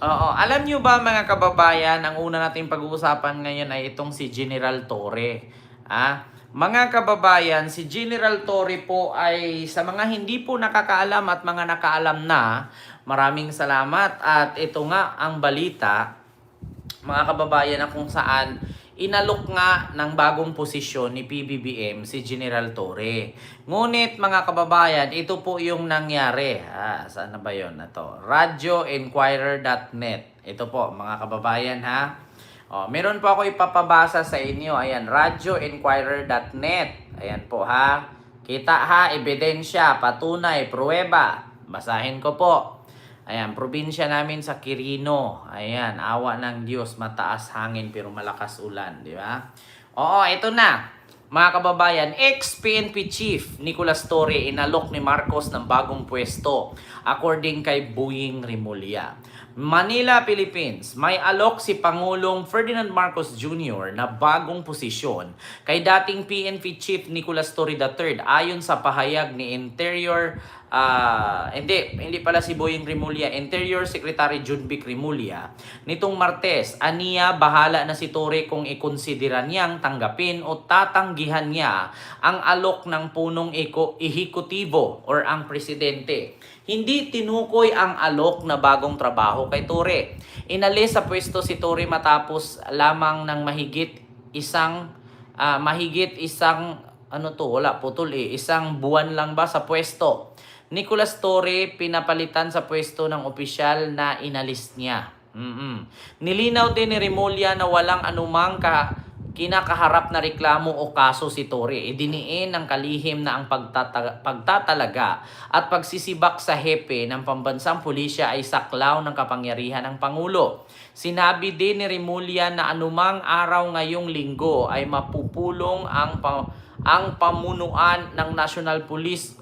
Oo, alam nyo ba mga kababayan, ang una nating pag-uusapan ngayon ay itong si General Torre. Ah, mga kababayan, si General Torre po ay sa mga hindi po nakakaalam at mga nakaalam na, maraming salamat. At ito nga ang balita, mga kababayan, na kung saan inalok nga ng bagong posisyon ni PBBM si General Torre. Ngunit mga kababayan, ito po yung nangyari. Ah, saan na ba yun? Ito, radioenquirer.net. Ito po mga kababayan ha. Oh, meron po ako ipapabasa sa inyo. Ayan, radioenquirer.net. Ayan po ha. Kita ha, ebidensya, patunay, pruweba. Basahin ko po. Ayan, probinsya namin sa Quirino. Ayan, awa ng Diyos, mataas hangin pero malakas ulan, di ba? Oo, ito na. Mga kababayan, ex-PNP Chief Nicolas Torre inalok ni Marcos ng bagong pwesto according kay Boying Rimulya. Manila, Philippines, may alok si Pangulong Ferdinand Marcos Jr. na bagong posisyon kay dating PNP Chief Nicolas Torre III ayon sa pahayag ni Interior ah, hindi, hindi pala si Boying Rimulya, Interior Secretary Junbic Rimulya, nitong Martes, aniya bahala na si Torre kung ikonsidera niyang tanggapin o tatanggihan niya ang alok ng punong eko ehekutibo or ang presidente. Hindi tinukoy ang alok na bagong trabaho kay Torre. Inalis sa pwesto si Torre matapos lamang ng mahigit isang ah, mahigit isang ano to, wala putol eh, isang buwan lang ba sa pwesto. Nicolas Torre pinapalitan sa pwesto ng opisyal na inalis niya. mm Nilinaw din ni Remulla na walang anumang ka kinakaharap na reklamo o kaso si Torre. Idiniin ng kalihim na ang pagtata- pagtatalaga at pagsisibak sa hepe ng pambansang pulisya ay saklaw ng kapangyarihan ng Pangulo. Sinabi din ni Remulla na anumang araw ngayong linggo ay mapupulong ang pa- ang pamunuan ng National Police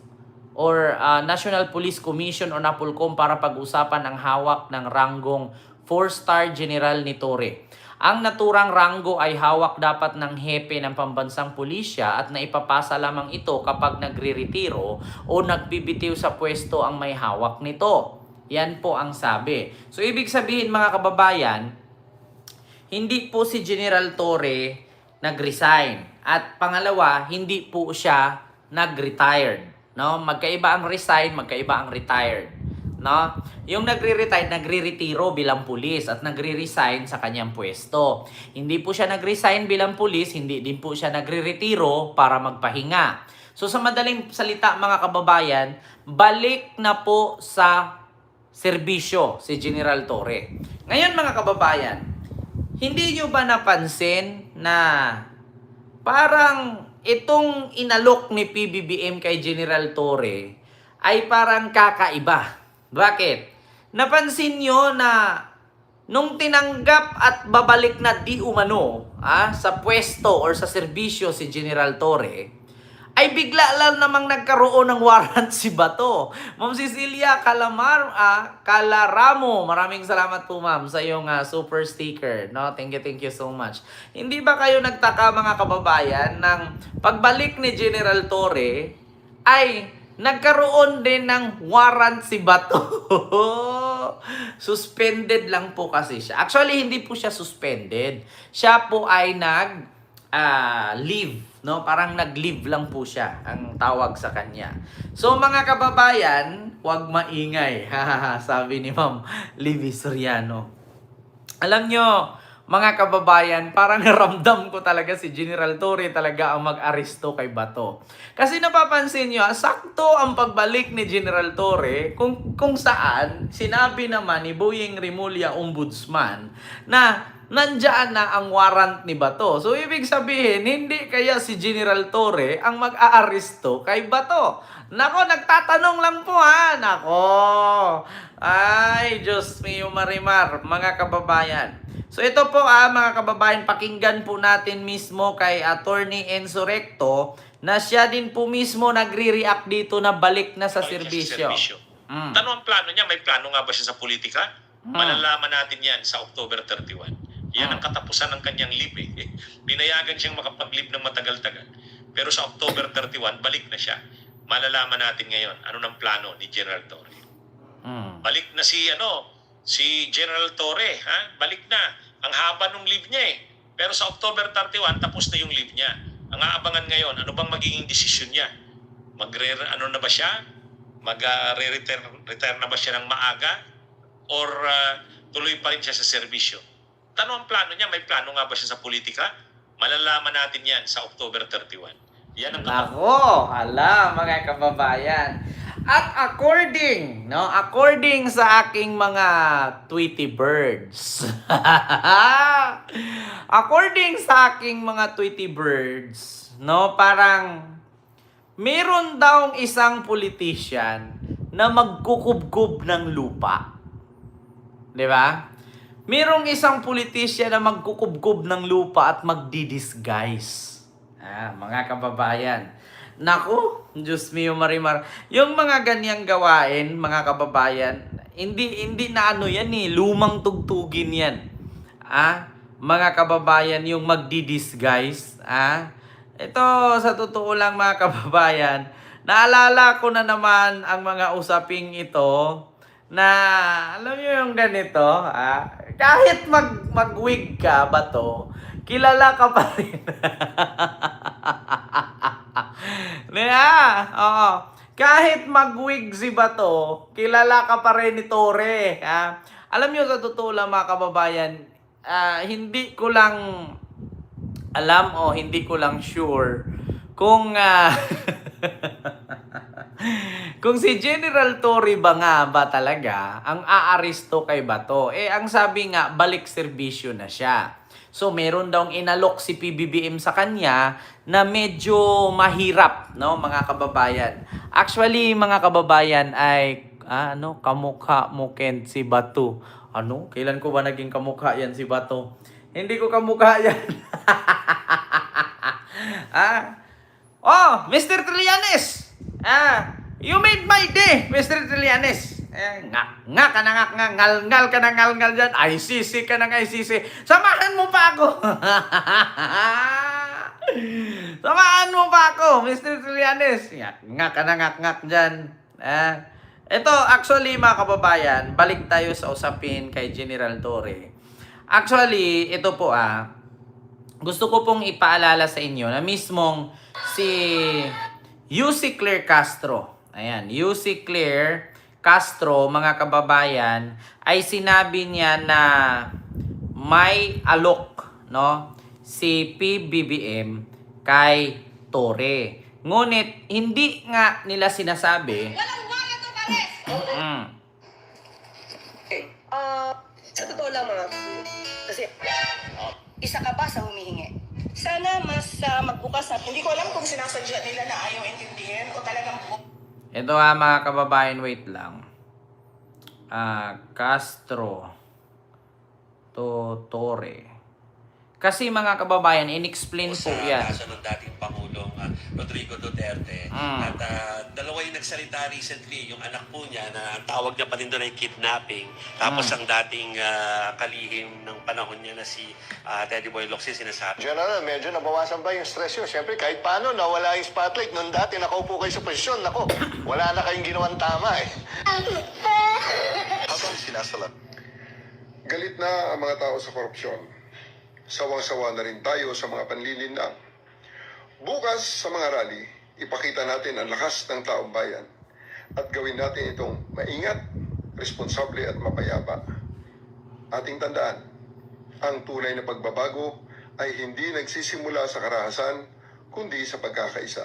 or uh, National Police Commission o NAPOLCOM para pag-usapan ang hawak ng ranggong 4-star general ni Torre. Ang naturang ranggo ay hawak dapat ng hepe ng pambansang pulisya at naipapasa lamang ito kapag nagre-retiro o nagbibitiw sa pwesto ang may hawak nito. Yan po ang sabi. So ibig sabihin mga kababayan, hindi po si General Torre nag-resign. At pangalawa, hindi po siya nag-retired. No? Magkaiba ang resign, magkaiba ang retired. No? Yung nagre-retire, nagre-retiro bilang pulis at nagre-resign sa kanyang pwesto. Hindi po siya nag-resign bilang pulis, hindi din po siya nagre-retiro para magpahinga. So sa madaling salita mga kababayan, balik na po sa serbisyo si General Torre. Ngayon mga kababayan, hindi nyo ba napansin na parang itong inalok ni PBBM kay General Torre ay parang kakaiba. Bakit? Napansin nyo na nung tinanggap at babalik na di umano ah, sa pwesto or sa serbisyo si General Torre, ay bigla lang namang nagkaroon ng warrant si Bato. Ma'am Cecilia Calamar, ah, Calaramo, maraming salamat po ma'am sa iyong ah, super sticker. No? Thank you, thank you so much. Hindi ba kayo nagtaka mga kababayan ng pagbalik ni General Torre ay nagkaroon din ng warrant si Bato. suspended lang po kasi siya. Actually, hindi po siya suspended. Siya po ay nag ah, leave, no? Parang nag-leave lang po siya ang tawag sa kanya. So mga kababayan, huwag maingay. Sabi ni Ma'am Livy Soriano. Alam nyo, mga kababayan, parang naramdam ko talaga si General Torre talaga ang mag-aresto kay Bato. Kasi napapansin nyo, ah, sakto ang pagbalik ni General Torre kung, kung saan sinabi naman ni Boying Rimulya Ombudsman na nandyan na ang warrant ni Bato. So, ibig sabihin, hindi kaya si General Torre ang mag-aaresto kay Bato. Nako, nagtatanong lang po ha. Nako. Ay, Diyos mio marimar, mga kababayan. So ito po ah, mga kababayan, pakinggan po natin mismo kay Attorney Enzo Recto na siya din po mismo nagre-react dito na balik na sa balik niya serbisyo. serbisyo. Mm. Tanong ang plano niya, may plano nga ba siya sa politika? Mm. Malalaman natin yan sa October 31. Yan Mm. ang katapusan ng kanyang live eh. Pinayagan siyang makapag-live ng matagal-tagal. Pero sa October 31, balik na siya. Malalaman natin ngayon ano ng plano ni General Torre. Mm. Balik na si ano, si General Torre, ha? Balik na. Ang haba ng leave niya eh. Pero sa October 31, tapos na yung leave niya. Ang aabangan ngayon, ano bang magiging desisyon niya? Magre ano na ba siya? Mag-re-return return na ba siya ng maaga? Or ah, tuloy pa rin siya sa serbisyo? Tanong ang plano niya, may plano nga ba siya sa politika? Malalaman natin yan sa October 31. Yan ang Nako, ala mga kababayan. At according, no, according sa aking mga Tweety birds. according sa aking mga Tweety birds, no, parang meron daw isang politician na magkukubkub ng lupa. 'Di ba? Merong isang politician na magkukubkub ng lupa at magdi-disguise. Ah, mga kababayan. Naku, Diyos mio marimar. Yung mga ganyang gawain, mga kababayan, hindi hindi na ano yan eh, lumang tugtugin yan. Ah, mga kababayan, yung magdi-disguise, ah. Ito, sa totoo lang mga kababayan, naalala ko na naman ang mga usaping ito na alam niyo yung ganito, ah, kahit mag magwig ka ba to, kilala ka pa rin. Diba? Oo. Kahit magwig si Bato, kilala ka pa rin ni Tore. Ha? Alam niyo sa totoo lang mga kababayan, ah, hindi ko lang alam o hindi ko lang sure kung ah, kung si General Torre ba nga ba talaga ang aaresto kay Bato. Eh ang sabi nga balik serbisyo na siya. So meron daw inalok si PBBM sa kanya na medyo mahirap, no, mga kababayan. Actually, mga kababayan ay ah, ano, kamukha mo Ken si Bato. Ano? Kailan ko ba naging kamukha yan si Bato? Hindi ko kamukha yan. ah. Oh, Mr. Trillanes. Ah, you made my day, Mr. Trillanes. Eh, nga, nga ka na nga, nga, ngal, ngal ka na ngal, ngal dyan. ICC ka ng ICC. Samahan mo pa ako. Samahan mo pa ako, Mr. Trillanes. Nga, nga ka na nga, nga dyan. Ah, ito, actually, mga kababayan, balik tayo sa usapin kay General Torre. Actually, ito po ah, gusto ko pong ipaalala sa inyo na mismong si UC Claire Castro. Ayan, UC Claire Castro, mga kababayan, ay sinabi niya na may alok, no? Si PBBM kay Tore. Ngunit, hindi nga nila sinasabi. Walang wala to, Pares! Mm, Okay. Ah, sa totoo lang mga kasi isa ka ba sa humihingi? Sana mas ah, magbukas at hindi ko alam kung sinasadya nila na ayaw intindihin o talagang Ito ha mga kababayan, wait lang. Ah, Castro Totore. Kasi mga kababayan, in-explain po sa yan. kaso ng dating Pangulong ah, Rodrigo Duterte. Mm. At ah, dalawa yung nagsalita recently, yung anak po niya na ang tawag niya pa rin doon ay kidnapping. Tapos Mm. ang dating ah, kalihim ng panahon niya na si ah, Teddy Boy Locsin sinasabi. General, medyo nabawasan ba yung stress yun? Siyempre, kahit paano, nawala yung spotlight. Noon dati, nakaupo kayo sa posisyon. Nako, wala na kayong ginawang tama eh. Habang sinasalat. Galit na ang mga tao sa korupsyon. Sawang-sawa na rin tayo sa mga panlilinlang. Bukas sa mga rally, ipakita natin ang lakas ng taong bayan at gawin natin itong maingat, responsable at mapayapa. Ating tandaan, ang tunay na pagbabago ay hindi nagsisimula sa karahasan, kundi sa pagkakaisa.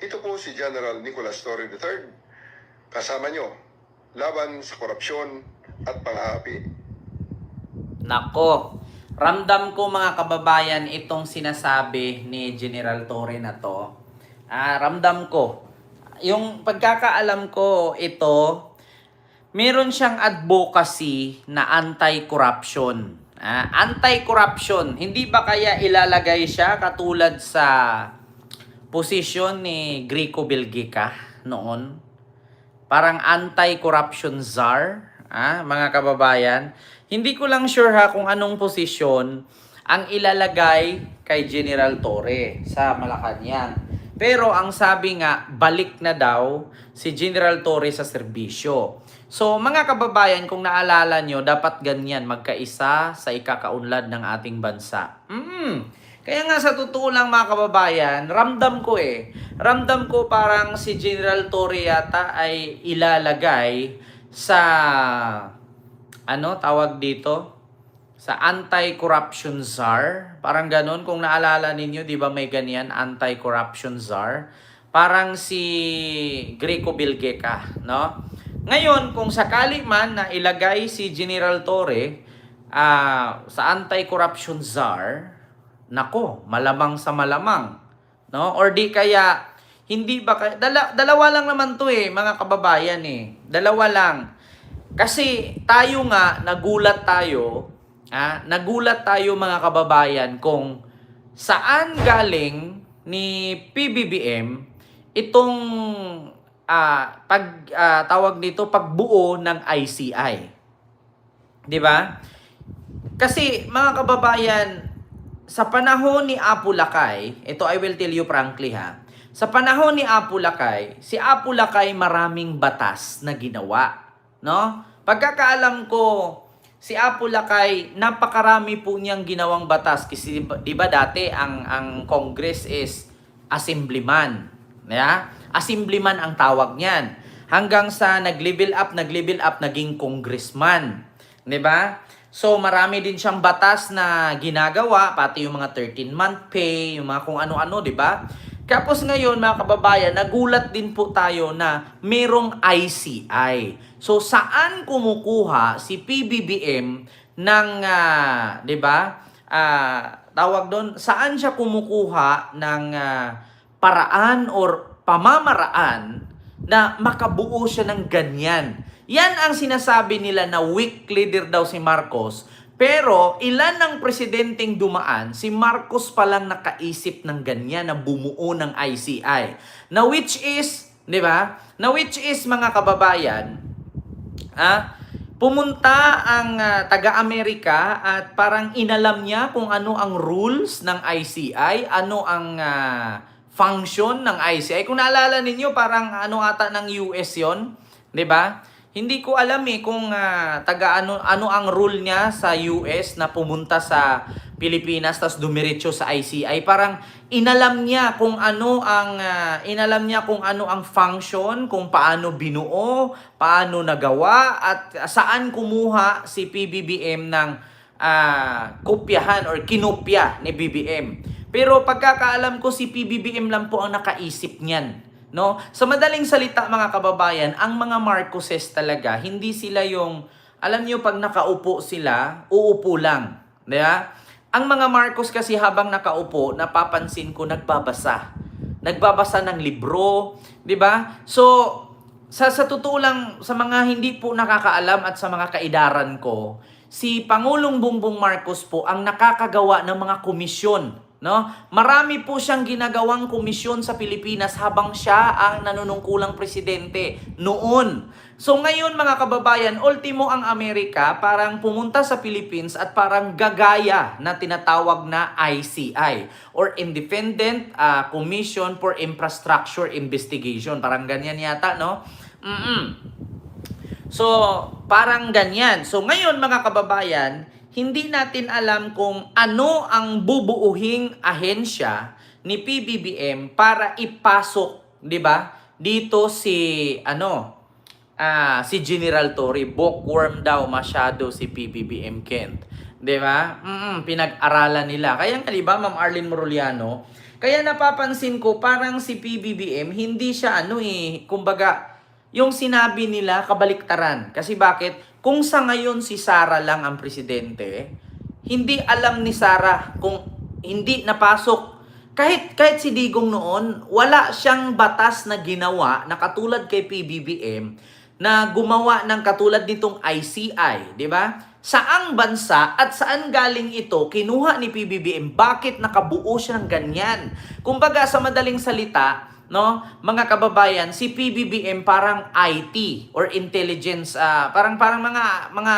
Ito po si General Nicolas Torre III. Kasama nyo, laban sa korupsyon at pang-aapi. Nako, ramdam ko mga kababayan itong sinasabi ni General Torre na to. Ah, ramdam ko. Yung pagkakaalam ko ito, meron siyang advocacy na anti-corruption. Ah, anti-corruption. Hindi ba kaya ilalagay siya katulad sa posisyon ni Grico Belgica noon? Parang anti-corruption czar, ah, mga kababayan. Hindi ko lang sure ha kung anong posisyon ang ilalagay kay General Torre sa Malacanang. Pero ang sabi nga, balik na daw si General Torre sa serbisyo. So mga kababayan, kung naalala nyo, dapat ganyan, magkaisa sa ikakaunlad ng ating bansa. Mm. Kaya nga sa totoo lang mga kababayan, ramdam ko eh. Ramdam ko parang si General Torre yata ay ilalagay sa ano tawag dito? Sa anti-corruption czar. Parang ganun. Kung naalala ninyo, di ba may ganyan, anti-corruption czar? Parang si Greco Bilgeca, no? Ngayon, kung sakali man na ilagay si General Torre ah, sa anti-corruption czar, nako, malamang sa malamang, no? Or di kaya hindi ba kay dala, dalawa lang naman 'to eh, mga kababayan eh. Dalawa lang. Kasi tayo nga nagulat tayo, ah, nagulat tayo mga kababayan kung saan galing ni PBBM itong ah, pag ah, tawag dito pagbuo ng ICI. 'Di ba? Kasi mga kababayan, sa panahon ni Apu Lakay, ito I will tell you frankly ha, sa panahon ni Apu Lakay, si Apu Lakay maraming batas na ginawa. No? Pagkakaalam ko, si Apu Lakay, napakarami po niyang ginawang batas. Kasi di ba dati ang, ang Congress is assemblyman. Yeah? Assemblyman ang tawag niyan. Hanggang sa nag-level up, nag-level up, naging congressman. Di ba? So, marami din siyang batas na ginagawa, pati yung mga 13-month pay, yung mga kung ano-ano, di ba? Tapos ngayon, mga kababayan, nagulat din po tayo na merong ICI. So, saan kumukuha si PBBM ng, ah, di ba? Ah, tawag doon, saan siya kumukuha ng ah, paraan or pamamaraan na makabuo siya ng ganyan. Yan ang sinasabi nila na weak leader daw si Marcos. Pero ilan ng presidenteng dumaan, si Marcos pa lang nakaisip ng ganyan na bumuo ng ICI. Na which is, di ba? Na which is mga kababayan, ah, pumunta ang ah, taga-Amerika at parang inalam niya kung ano ang rules ng ICI, ano ang ah, function ng ICI. Kung naalala ninyo, parang ano ata ng US yon, 'di ba? Hindi ko alam eh kung ah, taga ano ano ang rule niya sa US na pumunta sa Pilipinas tapos dumiretso sa ICI. Parang inalam niya kung ano ang ah, inalam niya kung ano ang function, kung paano binuo, paano nagawa at saan kumuha si PBBM ng ah, kopyahan or kinopya ni BBM. Pero pagkakaalam ko si PBBM lang po ang nakaisip niyan. No? Sa madaling salita mga kababayan, ang mga Marcoses talaga, hindi sila yung, alam niyo pag nakaupo sila, uupo lang. Di ba? Ang mga Marcos kasi habang nakaupo, napapansin ko nagbabasa. Nagbabasa ng libro, di ba? So, sa, sa totoo lang, sa mga hindi po nakakaalam at sa mga kaidaran ko, si Pangulong Bongbong Marcos po ang nakakagawa ng mga komisyon No? Marami po siyang ginagawang komisyon sa Pilipinas habang siya ang nanunungkulang presidente noon. So ngayon mga kababayan, ultimo ang Amerika parang pumunta sa Philippines at parang gagaya na tinatawag na ICI or Independent ah, Commission for Infrastructure Investigation. Parang ganyan yata, no? Mm-mm. So, parang ganyan. So, ngayon mga kababayan, hindi natin alam kung ano ang bubuuhing ahensya ni PBBM para ipasok, 'di ba? Dito si ano, ah si General Torre, bookworm daw masyado si PBBM Kent. 'Di ba? Mm, pinag-aralan nila. Kaya nga 'di ba, Ma'am Arlene Moruliano, kaya napapansin ko parang si PBBM hindi siya ano eh, kumbaga yung sinabi nila kabaliktaran. Kasi bakit? Kung sa ngayon si Sara lang ang presidente, hindi alam ni Sara kung hindi napasok. Kahit, kahit si Digong noon, wala siyang batas na ginawa na katulad kay PBBM na gumawa ng katulad nitong ICI, di ba? Saang bansa at saan galing ito kinuha ni PBBM? Bakit nakabuo siya ng ganyan? Kumbaga sa madaling salita, no mga kababayan si PBBM parang IT or intelligence ah, parang parang mga mga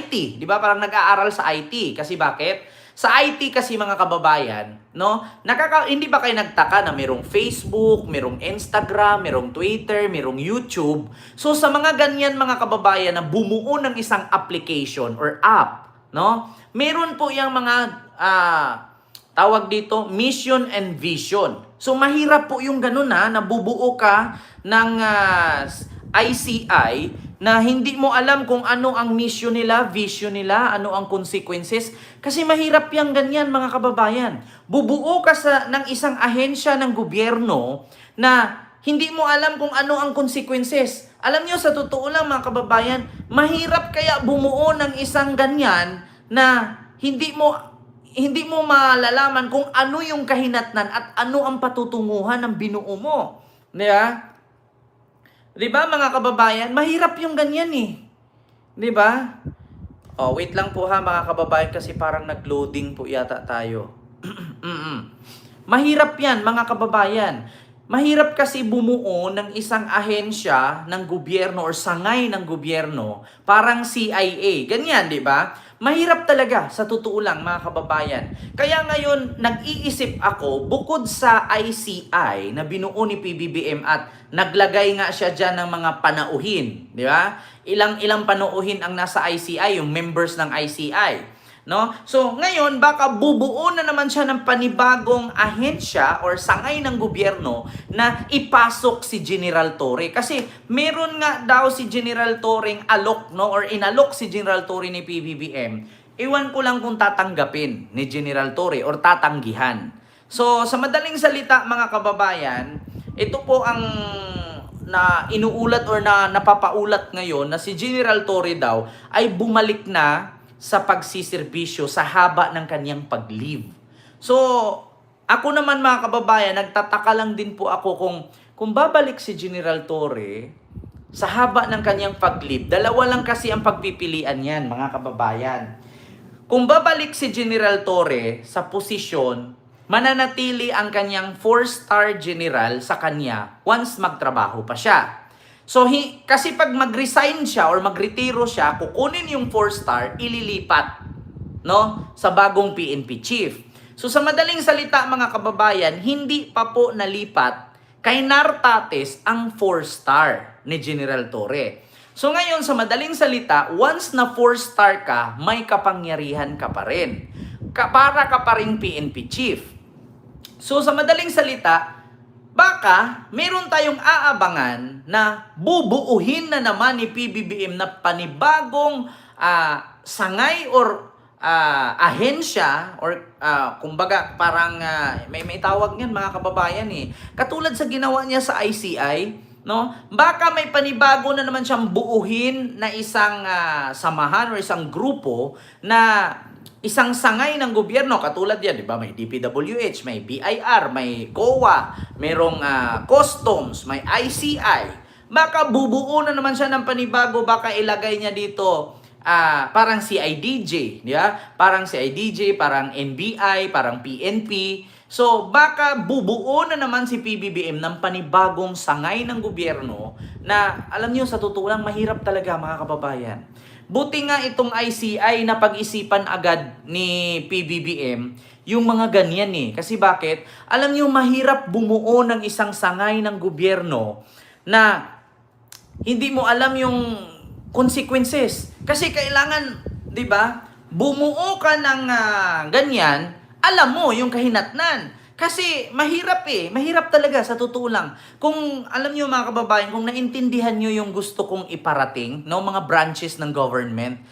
IT di ba parang nag-aaral sa IT kasi bakit Sa IT kasi mga kababayan, no? Nakaka hindi ba kayo nagtaka na merong Facebook, merong Instagram, merong Twitter, merong YouTube. So sa mga ganyan mga kababayan na bumuo ng isang application or app, no? Meron po yung mga ah, tawag dito mission and vision. So mahirap po yung ganun ha, nabubuo ka ng ah, ICI na hindi mo alam kung ano ang mission nila, vision nila, ano ang consequences. Kasi mahirap yung ganyan mga kababayan. Bubuo ka sa, ng isang ahensya ng gobyerno na hindi mo alam kung ano ang consequences. Alam nyo, sa totoo lang mga kababayan, mahirap kaya bumuo ng isang ganyan na hindi mo hindi mo malalaman kung ano yung kahinatnan at ano ang patutunguhan ng binuo mo. Di ba? Di ba mga kababayan? Mahirap yung ganyan eh. Di ba? Oh, wait lang po ha mga kababayan kasi parang nag-loading po yata tayo. Mahirap yan mga kababayan. Mahirap kasi bumuo ng isang ahensya ng gobyerno or sangay ng gobyerno, parang CIA. Ganyan, di ba? Mahirap talaga, sa totoo lang mga kababayan. Kaya ngayon, nag-iisip ako, bukod sa ICI na binuo ni PBBM at naglagay nga siya dyan ng mga panauhin, di ba? Ilang-ilang panauhin ang nasa ICI, yung members ng ICI. No? So, ngayon, baka bubuo na naman siya ng panibagong ahensya or sangay ng gobyerno na ipasok si General Torre. Kasi meron nga daw si General Torre alok, no? Or inalok si General Torre ni PBBM. Iwan ko lang kung tatanggapin ni General Torre or tatanggihan. So, sa madaling salita, mga kababayan, ito po ang na inuulat or na napapaulat ngayon na si General Torre daw ay bumalik na sa pagsiservisyo sa haba ng kanyang pag-leave. So, ako naman mga kababayan, nagtataka lang din po ako kung kung babalik si General Torre sa haba ng kanyang pag-leave. Dalawa lang kasi ang pagpipilian niyan, mga kababayan. Kung babalik si General Torre sa posisyon, mananatili ang kanyang 4-star general sa kanya once magtrabaho pa siya. So, hi, kasi pag mag-resign siya or magretiro siya, kukunin yung 4-star, ililipat no, sa bagong PNP chief. So, sa madaling salita mga kababayan, hindi pa po nalipat kay Nartates ang 4-star ni General Torre. So, ngayon, sa madaling salita, once na 4-star ka, may kapangyarihan ka pa rin. Ka, para ka pa rin PNP chief. So, sa madaling salita, baka meron tayong aabangan na bubuuhin na naman ni PBBM na panibagong ah, sangay or ah, ahensya or ah, kumbaga parang ah, may may tawag niyan mga kababayan eh. Katulad sa ginawa niya sa ICI, no? Baka may panibago na naman siyang buuhin na isang ah, samahan or isang grupo na isang sangay ng gobyerno katulad yan, 'di ba? May DPWH, may BIR, may COA, merong ah, customs, may ICI. Baka bubuo na naman siya ng panibago, baka ilagay niya dito ah parang CIDJ, di ba? Parang CIDJ, parang NBI, parang PNP. So, baka bubuo na naman si PBBM ng panibagong sangay ng gobyerno na, alam niyo, sa totoo lang, mahirap talaga mga kababayan. Buti nga itong ICI na pag-isipan agad ni PBBM yung mga ganyan eh. Kasi bakit? Alam niyo, mahirap bumuo ng isang sangay ng gobyerno na hindi mo alam yung consequences. Kasi kailangan, 'di ba? Bumuo ka ng ah, ganyan, alam mo yung kahinatnan. Kasi mahirap eh, mahirap talaga sa totoo lang. Kung alam niyo mga kababayan, kung naintindihan niyo yung gusto kong iparating, no, mga branches ng government,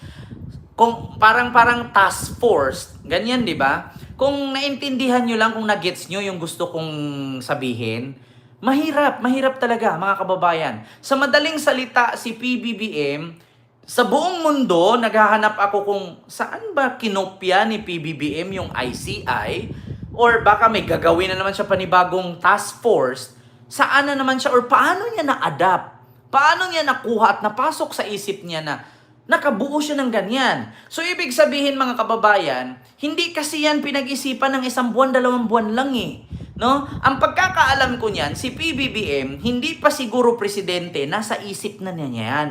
kung parang parang task force, ganyan 'di ba? Kung naintindihan niyo lang kung na-gets niyo yung gusto kong sabihin, mahirap, mahirap talaga mga kababayan. Sa madaling salita, si PBBM sa buong mundo, naghahanap ako kung saan ba kinopya ni PBBM yung ICI or baka may gagawin na naman siya panibagong task force, saan na naman siya or paano niya na-adapt? Paano niya nakuha at napasok sa isip niya na nakabuo siya ng ganyan? So ibig sabihin mga kababayan, hindi kasi yan pinag-isipan ng isang buwan, dalawang buwan lang eh. No? Ang pagkakaalam ko niyan, si PBBM, hindi pa siguro presidente, nasa isip na niya yan.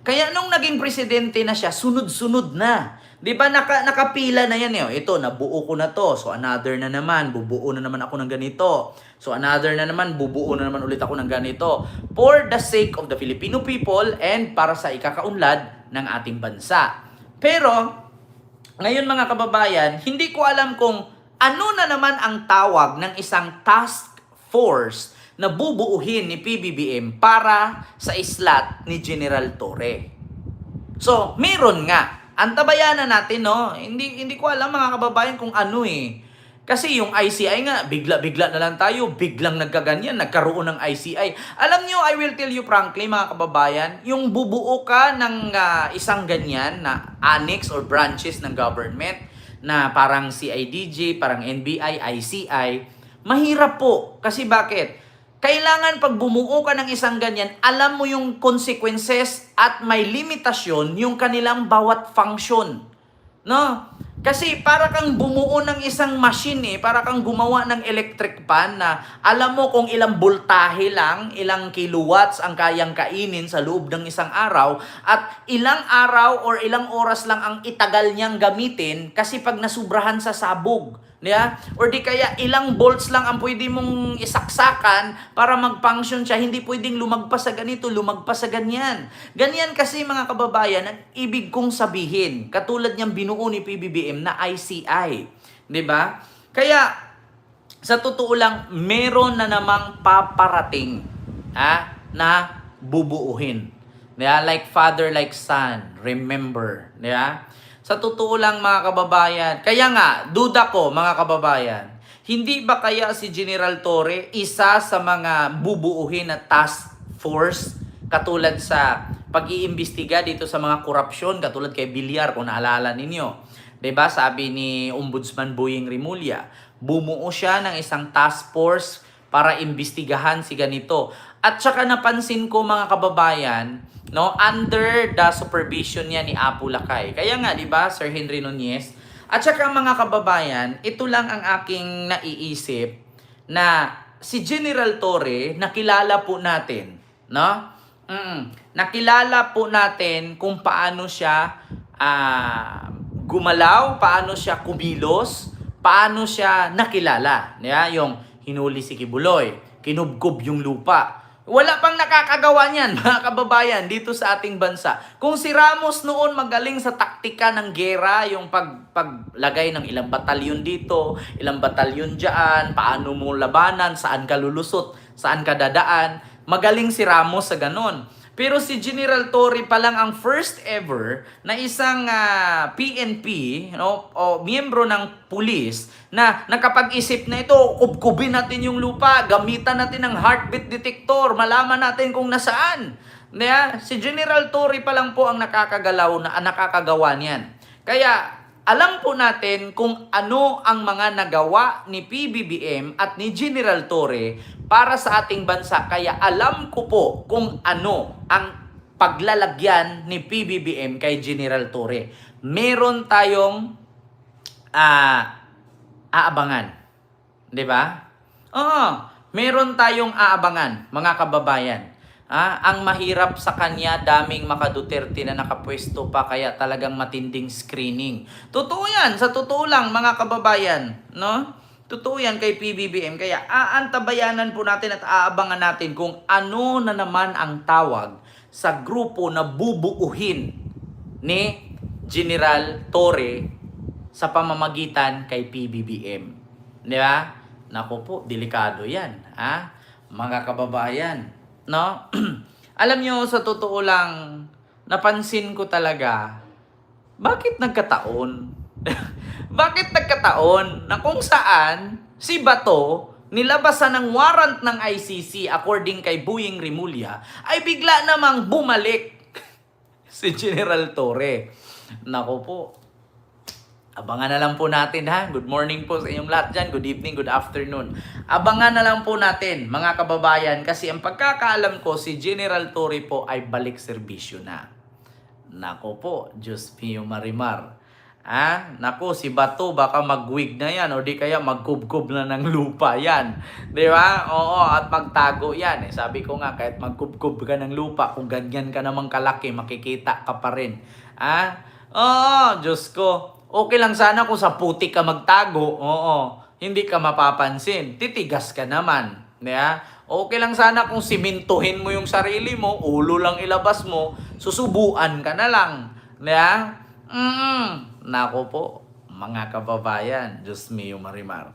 Kaya nung naging presidente na siya, sunod-sunod na. Di ba naka, nakapila na yan eh. Ito, nabuo ko na to. So another na naman, bubuo na naman ako ng ganito. So another na naman, bubuo na naman ulit ako ng ganito. For the sake of the Filipino people and para sa ikakaunlad ng ating bansa. Pero, ngayon mga kababayan, hindi ko alam kung ano na naman ang tawag ng isang task force na bubuuhin ni PBBM para sa islat ni General Torre. So, meron nga. Antabayanan natin, no? Hindi, hindi ko alam mga kababayan kung ano eh. Kasi yung ICI nga, bigla-bigla na lang tayo, biglang nagkaganyan, nagkaroon ng ICI. Alam nyo, I will tell you frankly mga kababayan, yung bubuo ka ng ah, isang ganyan na annex or branches ng government na parang CIDG, parang NBI, ICI, mahirap po. Kasi bakit? Kailangan pag bumuo ka ng isang ganyan, alam mo yung consequences at may limitasyon yung kanilang bawat function. No? Kasi para kang bumuo ng isang machine eh, para kang gumawa ng electric pan na alam mo kung ilang voltahe lang, ilang kilowatts ang kayang kainin sa loob ng isang araw at ilang araw or ilang oras lang ang itagal niyang gamitin kasi pag nasubrahan sa sabog, Yeah? Or di kaya ilang volts lang ang pwede mong isaksakan para mag-function siya. Hindi pwedeng lumagpas sa ganito, lumagpas sa ganyan. Ganyan kasi mga kababayan, ang ibig kong sabihin, katulad niyang binuo ni PBBM na ICI. 'Di ba? Kaya, sa totoo lang, meron na namang paparating ha, na bubuuhin. Yeah? Like father, like son. Remember. Yeah? Sa totoo lang mga kababayan, kaya nga, duda ko mga kababayan, hindi ba kaya si General Torre isa sa mga bubuuhin na task force katulad sa pag-iimbestiga dito sa mga korupsyon katulad kay Bilyar kung naalala ninyo. 'Di ba sabi ni Ombudsman Boying Rimulya, bumuo siya ng isang task force para imbestigahan si ganito. At saka napansin ko mga kababayan, no, under the supervision niya ni Apu Lakay. Kaya nga, 'di ba, Sir Henry Nunez? At saka mga kababayan, ito lang ang aking naiisip na si General Torre nakilala po natin, no? Mm, nakilala po natin kung paano siya ah, gumalaw, paano siya kumilos, paano siya nakilala. Yeah? Yung hinuli si Kibuloy, kinubkob yung lupa. Wala pang nakakagawa niyan, mga kababayan, dito sa ating bansa. Kung si Ramos noon magaling sa taktika ng gera, yung pag, paglagay ng ilang batalyon dito, ilang batalyon dyan, paano mo labanan, saan ka lulusot, saan ka dadaan, magaling si Ramos sa ganon. Pero si General Torre pa lang ang first ever na isang ah, PNP no, o miyembro ng pulis na nakapag-isip na ito, kubkubin natin yung lupa, gamitan natin ng heartbeat detector, malaman natin kung nasaan. Kaya, si General Torre pa lang po ang nakakagalaw na ang nakakagawa niyan. Kaya alam po natin kung ano ang mga nagawa ni PBBM at ni General Torre para sa ating bansa. Kaya alam ko po kung ano ang paglalagyan ni PBBM kay General Torre. Meron tayong ah, aabangan. 'Di ba? Oo, meron tayong aabangan, mga kababayan. Ah, ang mahirap sa kanya, daming makaduterte na nakapwesto pa, kaya talagang matinding screening. Totoo yan, sa totoo lang, mga kababayan. No? Totoo yan kay PBBM. Kaya aantabayanan po natin at aabangan natin kung ano na naman ang tawag sa grupo na bubuuhin ni General Torre sa pamamagitan kay PBBM. Di ba? Naku po, delikado yan. Ha? Mga kababayan. No? Alam nyo, sa totoo lang, napansin ko talaga, bakit nagkataon? bakit nagkataon na kung saan si Bato nilabasan ng warrant ng ICC according kay Buying Rimulya ay bigla namang bumalik si General Torre. Nako po, Abangan na lang po natin ha. Good morning po sa inyong lahat dyan. Good evening, good afternoon. Abangan na lang po natin mga kababayan kasi ang pagkakaalam ko si General Torre po ay balik serbisyo na. Nako po, Diyos mio marimar. Ah, nako si Bato baka magwig na yan o di kaya magkubkob na ng lupa yan. Di ba? Oo, at magtago yan. Eh, sabi ko nga, kahit magkubkob ka ng lupa, kung ganyan ka namang kalaki, makikita ka pa rin. Ah, Oo, Diyos ko. Okay lang sana kung sa puti ka magtago. Oo. Hindi ka mapapansin. Titigas ka naman. Yeah? Okay lang sana kung simintuhin mo yung sarili mo, ulo lang ilabas mo, susubuan ka na lang. Yeah? Mm, nako po, mga kababayan, Diyos mio Marimar.